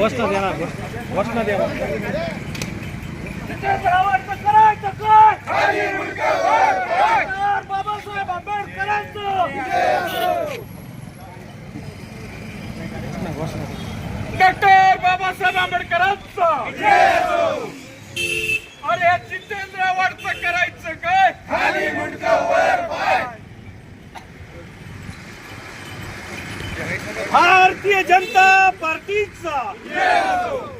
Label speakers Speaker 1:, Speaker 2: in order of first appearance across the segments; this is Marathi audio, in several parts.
Speaker 1: वस्न देणार वस्न देणार. बाबासाहेब आंबेडकरांचं डॉक्टर बाबासाहेब आंबेडकरांचा. भारतीय जनता पार्टीचा.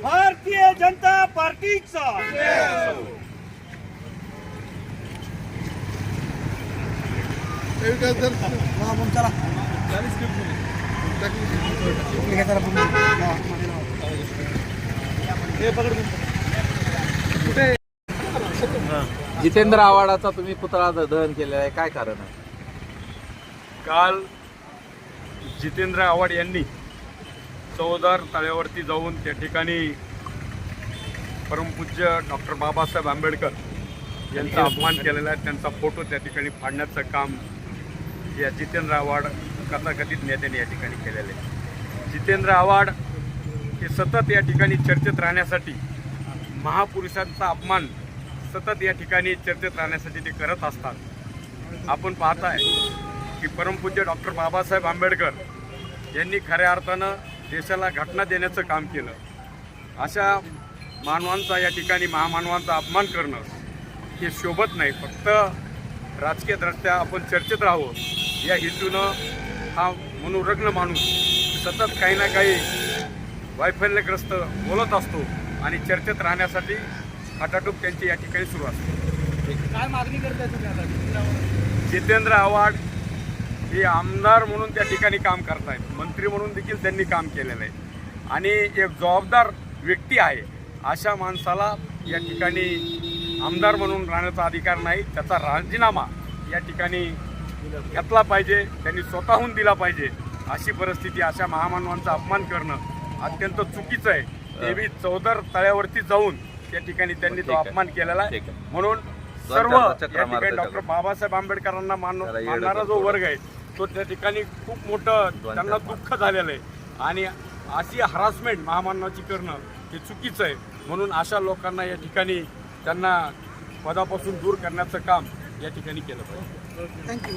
Speaker 1: भारतीय जनता पार्टीचा.
Speaker 2: जितेंद्र आव्हाडाचा तुम्ही पुतळा दहन केलेला आहे. काय कारण आहे?
Speaker 3: काल जितेंद्र आव्हाड यांनी चौदार तळ्यावरती जाऊन त्या ठिकाणी परमपूज्य डॉक्टर बाबासाहेब आंबेडकर यांचा अपमान केलेला आहे. त्यांचा फोटो त्या ठिकाणी फाडण्याचं काम या जितेंद्र आव्हाड कथाकथित नेत्यांनी या ठिकाणी केलेलं आहे. जितेंद्र आव्हाड हे सतत या ठिकाणी चर्चेत राहण्यासाठी महापुरुषांचा अपमान सतत या ठिकाणी चर्चेत राहण्यासाठी ते करत असतात. आपण पाहताय की परमपूज्य डॉक्टर बाबासाहेब आंबेडकर यांनी खऱ्या अर्थानं देशाला घटना देण्याचं काम केलं. अशा मानवांचा या ठिकाणी महामानवांचा अपमान करणं हे शोभत नाही. फक्त राजकीयदृष्ट्या आपण चर्चेत राहावं. या हेतूनं हा मनोरग्न माणूस सतत काही ना काही वैफल्यग्रस्त बोलत असतो आणि चर्चेत राहण्यासाठी खटाटूप त्यांची या ठिकाणी सुरू असते.
Speaker 1: काय मागणी करताय तुम्ही आता?
Speaker 3: जितेंद्र आव्हाड हे आमदार म्हणून त्या ठिकाणी काम करतायत. मंत्री म्हणून देखील त्यांनी काम केलेलं आहे. आणि एक जबाबदार व्यक्ती आहे. अशा माणसाला या ठिकाणी आमदार म्हणून राहण्याचा अधिकार नाही. त्याचा राजीनामा या ठिकाणी घेतला पाहिजे. त्यांनी स्वतःहून दिला पाहिजे. अशी परिस्थिती अशा महामानवांचा अपमान करणं अत्यंत चुकीचं आहे. ते बी चौदर तळ्यावरती जाऊन त्या ठिकाणी त्यांनी तो. अपमान केलेला आहे. म्हणून सर्व या ठिकाणी डॉक्टर बाबासाहेब आंबेडकरांना मान मानणारा जो
Speaker 2: करतो.
Speaker 3: वर्ग आहे तो त्या ठिकाणी खूप मोठं त्यांना दुःख झालेलं आहे. आणि अशी हरासमेंट महामानवाची करणं हे चुकीचं आहे. म्हणून अशा लोकांना या ठिकाणी त्यांना पदापासून दूर करण्याचं काम या ठिकाणी केलं पाहिजे.
Speaker 1: थँक्यू